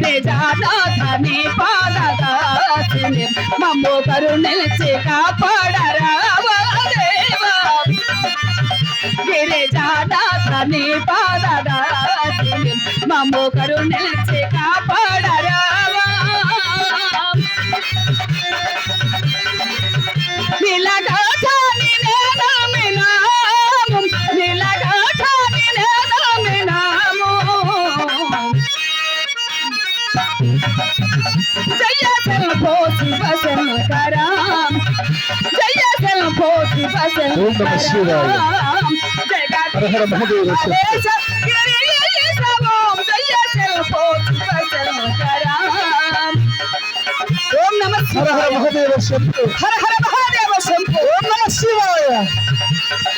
గిరిజానాథని పాదదాసిని మమ్ము కరుణించి కాపాడరావా దేవా పాదదాసిని మమ్ము కరుణించి శంభో శివ ఓం నమః శివాయ. హర హర మహాదేవ శంభో. జయ శంభో శివ శంకరాం ఓం నమ హర హర మహాదేవ శంభో హర హర మహాదేవ శంభో ఓం నమ శివాయ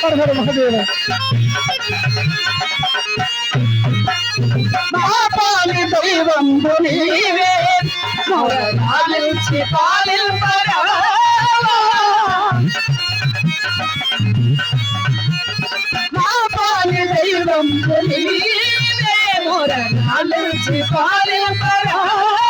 హర హర మహాదేవ మహాపాలి దైవం నీవే మొరలాలించి పాలింపరావా మహాపాలి దైవం నీవే మొరలాలించి పాలింపరావా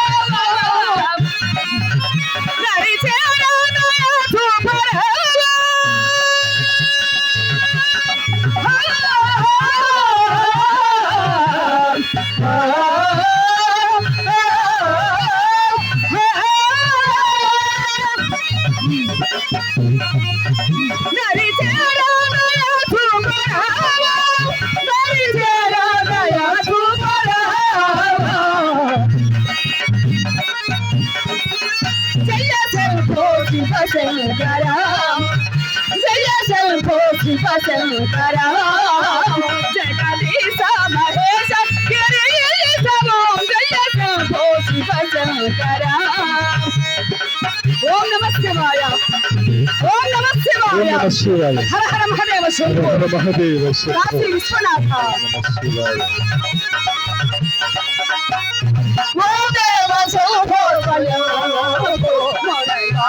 శంకరా జయ శంభో శివ శంకరా జగదీశ మహేశ గిరీశవం జయ శంభో శివ శంకరా ఓం నమ శివాయ. ఓం నమ శివాయ హర హర మహదేవ విశ్వనాథ ఓ దేవ శంభో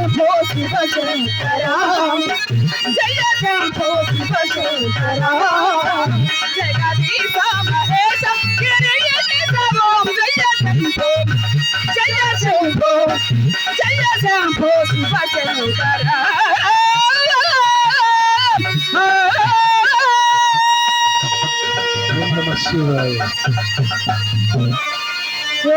శంభో శివ శంకరా జయ శంభో శివ శంకరా జగదీశ మహేశ జయ శంభో జయ శంభో జయ శంభో శివ శంకరా శివాయ